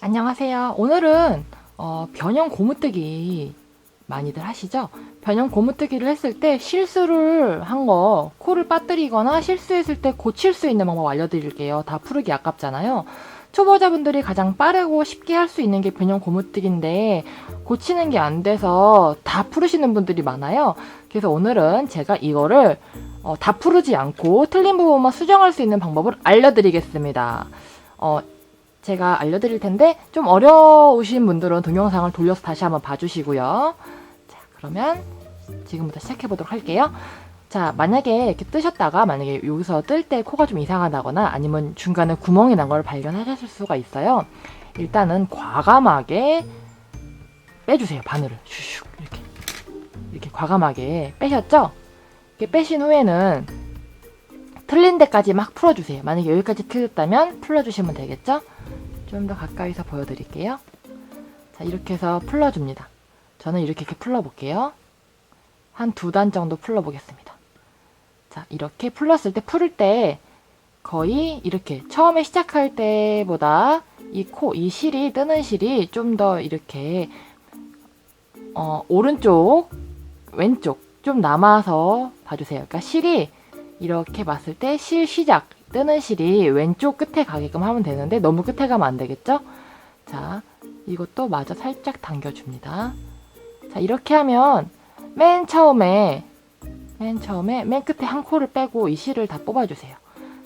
안녕하세요. 오늘은 어, 변형 고무뜨기 많이들 하시죠? 변형 고무뜨기를 했을 때 실수를 한 거 코를 빠뜨리거나 실수했을 때 고칠 수 있는 방법 알려드릴게요. 다 풀기 아깝잖아요. 초보자분들이 가장 빠르고 쉽게 할 수 있는 게 변형 고무뜨기인데 고치는 게 안 돼서 다 풀으시는 분들이 많아요. 그래서 오늘은 제가 이거를 어, 다 풀지 않고 틀린 부분만 수정할 수 있는 방법을 알려드리겠습니다. 어, 제가 알려드릴 텐데 좀 어려우신 분들은 동영상을 돌려서 다시 한번 봐주시고요. 자, 그러면 지금부터 시작해 보도록 할게요. 자, 만약에 이렇게 뜨셨다가 만약에 여기서 뜰 때 코가 좀 이상하다거나 아니면 중간에 구멍이 난 걸 발견하셨을 수가 있어요. 일단은 과감하게 빼주세요. 바늘을 슉슉 이렇게 이렇게 과감하게 빼셨죠? 이렇게 빼신 후에는 틀린 데까지 막 풀어주세요. 만약에 여기까지 틀렸다면 풀어주시면 되겠죠? 좀 더 가까이서 보여드릴게요. 자, 이렇게 해서 풀어줍니다. 저는 이렇게, 이렇게 풀어볼게요. 한 두 단 정도 풀어보겠습니다. 자, 이렇게 풀었을 때 풀을 때 거의 이렇게 처음에 시작할 때보다 이 코, 이 실이, 뜨는 실이 좀 더 이렇게 어, 오른쪽, 왼쪽 좀 남아서 봐주세요. 그러니까 실이 이렇게 봤을 때 실 시작, 뜨는 실이 왼쪽 끝에 가게끔 하면 되는데 너무 끝에 가면 안 되겠죠? 자, 이것도 마저 살짝 당겨줍니다. 자, 이렇게 하면 맨 처음에 맨 처음에 맨 끝에 한 코를 빼고 이 실을 다 뽑아주세요.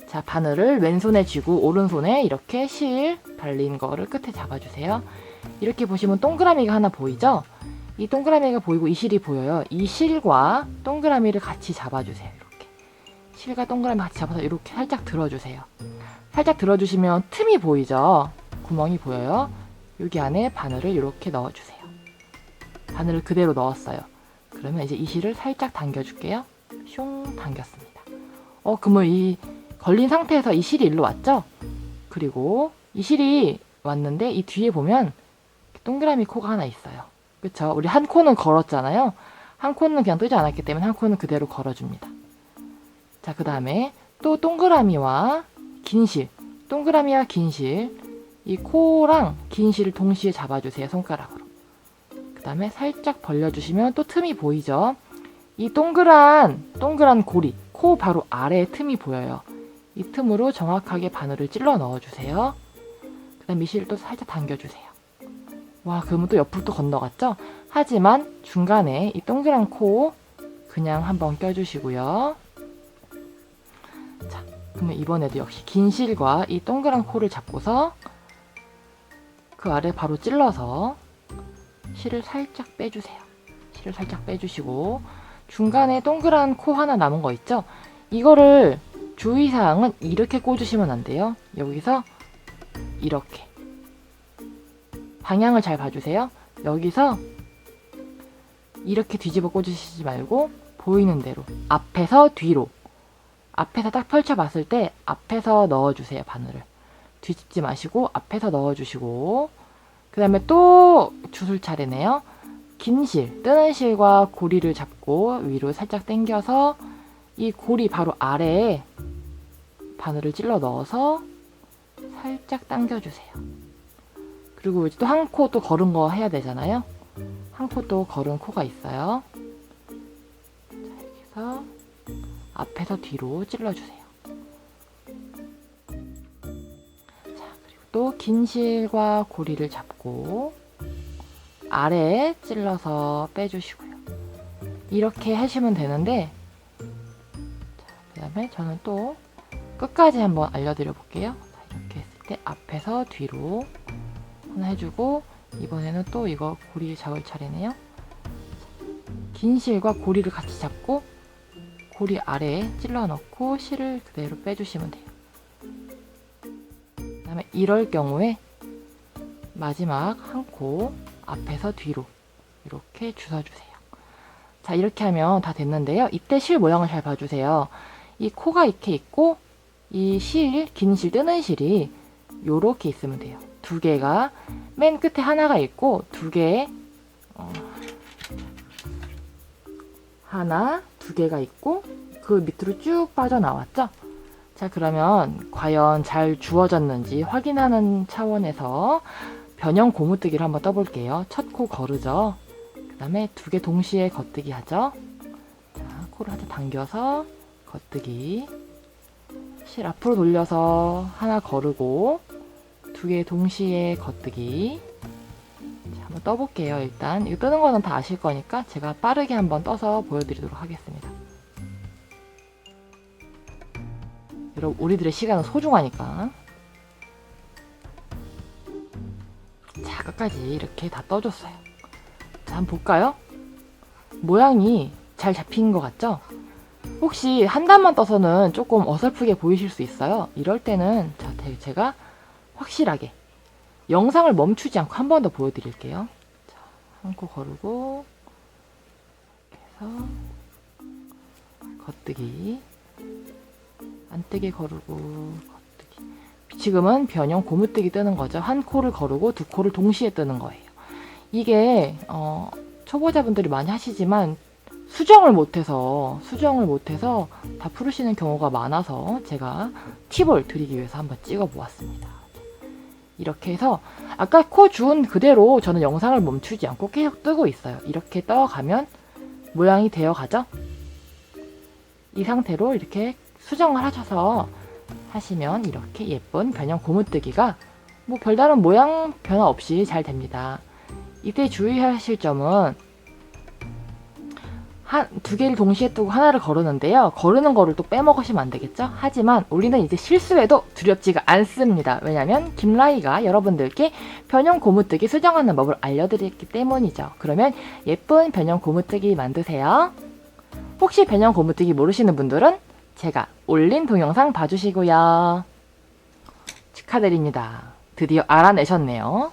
자, 바늘을 왼손에 쥐고 오른손에 이렇게 실 발린 거를 끝에 잡아주세요. 이렇게 보시면 동그라미가 하나 보이죠? 이 동그라미가 보이고 이 실이 보여요. 이 실과 동그라미를 같이 잡아주세요. 실과 동그라미 같이 잡아서 이렇게 살짝 들어주세요. 살짝 들어주시면 틈이 보이죠? 구멍이 보여요. 여기 안에 바늘을 이렇게 넣어주세요. 바늘을 그대로 넣었어요. 그러면 이제 이 실을 살짝 당겨줄게요. 슝 당겼습니다. 어, 그러면 이 걸린 상태에서 이 실이 일로 왔죠? 그리고 이 실이 왔는데 이 뒤에 보면 동그라미 코가 하나 있어요. 그쵸? 우리 한 코는 걸었잖아요. 한 코는 그냥 뜨지 않았기 때문에 한 코는 그대로 걸어줍니다. 자, 그 다음에 또 동그라미와 긴 실, 동그라미와 긴 실, 이 코랑 긴 실을 동시에 잡아주세요, 손가락으로. 그 다음에 살짝 벌려주시면 또 틈이 보이죠? 이 동그란, 동그란 고리, 코 바로 아래에 틈이 보여요. 이 틈으로 정확하게 바늘을 찔러 넣어주세요. 그 다음 이 실을 또 살짝 당겨주세요. 와, 그러면 또 옆으로 또 건너갔죠? 하지만 중간에 이 동그란 코 그냥 한번 껴주시고요. 자, 그러면 이번에도 역시 긴 실과 이 동그란 코를 잡고서 그 아래 바로 찔러서 실을 살짝 빼주세요. 실을 살짝 빼주시고 중간에 동그란 코 하나 남은 거 있죠? 이거를 주의사항은 이렇게 꽂으시면 안 돼요. 여기서 이렇게 방향을 잘 봐주세요. 여기서 이렇게 뒤집어 꽂으시지 말고 보이는 대로 앞에서 뒤로 앞에서 딱 펼쳐봤을 때 앞에서 넣어주세요 바늘을 뒤집지 마시고 앞에서 넣어주시고 그 다음에 또 주술 차례네요 긴 실, 뜨는 실과 고리를 잡고 위로 살짝 당겨서 이 고리 바로 아래에 바늘을 찔러 넣어서 살짝 당겨주세요. 그리고 또한 코 또 걸은 거 해야 되잖아요. 한 코 또 걸은 코가 있어요. 앞에서 뒤로 찔러주세요. 자, 그리고 또 긴 실과 고리를 잡고 아래에 찔러서 빼주시고요. 이렇게 하시면 되는데, 그 다음에 저는 또 끝까지 한번 알려드려 볼게요. 자, 이렇게 했을 때 앞에서 뒤로 하나 해주고, 이번에는 또 이거 고리 잡을 차례네요. 긴 실과 고리를 같이 잡고, 고리 아래에 찔러 넣고 실을 그대로 빼주시면 돼요. 그 다음에 이럴 경우에 마지막 한 코 앞에서 뒤로 이렇게 주워주세요. 자, 이렇게 하면 다 됐는데요. 이때 실 모양을 잘 봐주세요. 이 코가 이렇게 있고, 이 실, 긴 실, 뜨는 실이 요렇게 있으면 돼요. 두 개가, 맨 끝에 하나가 있고, 두 개, 어, 하나, 두 개가 있고, 그 밑으로 쭉 빠져나왔죠? 자, 그러면 과연 잘 주어졌는지 확인하는 차원에서 변형 고무뜨기를 한번 떠볼게요. 첫 코 거르죠. 그 다음에 두 개 동시에 겉뜨기 하죠. 자, 코를 살짝 당겨서 겉뜨기. 실 앞으로 돌려서 하나 거르고 두 개 동시에 겉뜨기. 자, 한번 떠볼게요. 일단 이거 뜨는 거는 다 아실 거니까 제가 빠르게 한번 떠서 보여드리도록 하겠습니다. 여러분 우리들의 시간은 소중하니까. 자, 끝까지 이렇게 다 떠줬어요. 자, 한번 볼까요? 모양이 잘 잡힌 것 같죠? 혹시 한 단만 떠서는 조금 어설프게 보이실 수 있어요. 이럴 때는 자, 대- 제가 확실하게 영상을 멈추지 않고 한 번 더 보여드릴게요. 자, 한코 거르고 해서 겉뜨기 안 뜨게 거르고 지금은 변형 고무뜨기 뜨는 거죠. 한 코를 거르고 두 코를 동시에 뜨는 거예요. 이게 어, 초보자분들이 많이 하시지만 수정을 못해서 수정을 못해서 다 풀으시는 경우가 많아서 제가 팁을 드리기 위해서 한번 찍어 보았습니다. 이렇게 해서 아까 코 주운 그대로 저는 영상을 멈추지 않고 계속 뜨고 있어요. 이렇게 떠가면 모양이 되어 가죠. 이 상태로 이렇게 수정을 하셔서 하시면 이렇게 예쁜 변형 고무뜨기가 뭐 별다른 모양 변화 없이 잘 됩니다. 이때 주의하실 점은 한, 두 개를 동시에 뜨고 하나를 거르는데요. 거르는 거를 또 빼먹으시면 안 되겠죠? 하지만 우리는 이제 실수해도 두렵지가 않습니다. 왜냐면 김라이가 여러분들께 변형 고무뜨기 수정하는 법을 알려드렸기 때문이죠. 그러면 예쁜 변형 고무뜨기 만드세요. 혹시 변형 고무뜨기 모르시는 분들은 제가 올린 동영상 봐주시고요. 축하드립니다. 드디어 알아내셨네요.